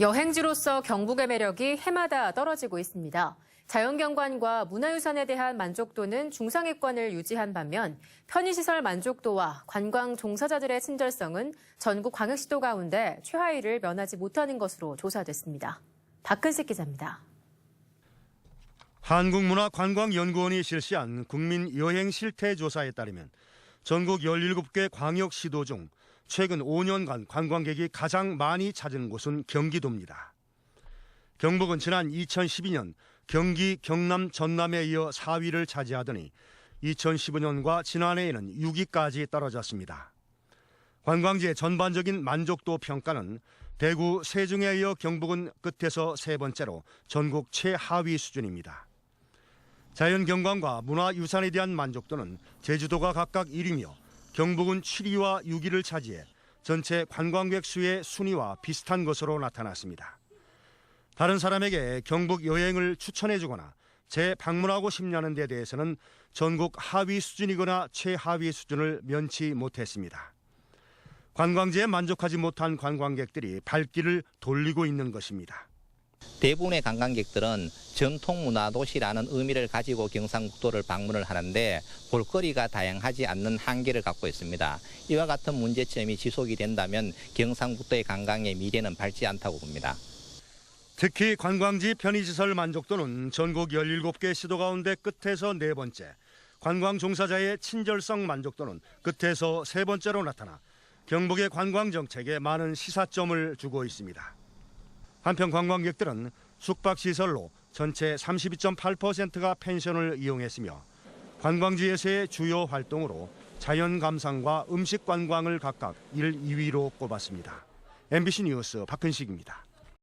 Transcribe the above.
여행지로서 경북의 매력이 해마다 떨어지고 있습니다. 자연경관과 문화유산에 대한 만족도는 중상위권을 유지한 반면 편의시설 만족도와 관광 종사자들의 친절성은 전국 광역시도 가운데 최하위를 면하지 못하는 것으로 조사됐습니다. 박근식 기자입니다. 한국문화관광연구원이 실시한 국민 여행 실태 조사에 따르면 전국 17개 광역시도 중 최근 5년간 관광객이 가장 많이 찾은 곳은 경기도입니다. 경북은 지난 2012년 경기, 경남, 전남에 이어 4위를 차지하더니 2015년과 지난해에는 6위까지 떨어졌습니다. 관광지의 전반적인 만족도 평가는 대구, 세종에 이어 경북은 끝에서 세 번째로 전국 최하위 수준입니다. 자연경관과 문화유산에 대한 만족도는 제주도가 각각 1위며 경북은 7위와 6위를 차지해 전체 관광객 수의 순위와 비슷한 것으로 나타났습니다. 다른 사람에게 경북 여행을 추천해주거나 재방문하고 싶냐는 데 대해서는 전국 하위 수준이거나 최하위 수준을 면치 못했습니다. 관광지에 만족하지 못한 관광객들이 발길을 돌리고 있는 것입니다. 대부분의 관광객들은 전통 문화 도시라는 의미를 가지고 경상북도를 방문을 하는데 볼거리가 다양하지 않는 한계를 갖고 있습니다. 이와 같은 문제점이 지속이 된다면 경상북도의 관광의 미래는 밝지 않다고 봅니다. 특히 관광지 편의시설 만족도는 전국 17개 시도 가운데 끝에서 네 번째, 관광 종사자의 친절성 만족도는 끝에서 세 번째로 나타나 경북의 관광 정책에 많은 시사점을 주고 있습니다. 한편 관광객들은 숙박시설로 전체 32.8%가 펜션을 이용했으며 관광지에서의 주요 활동으로 자연 감상과 음식 관광을 각각 1, 2위로 꼽았습니다. MBC 뉴스 박근식입니다.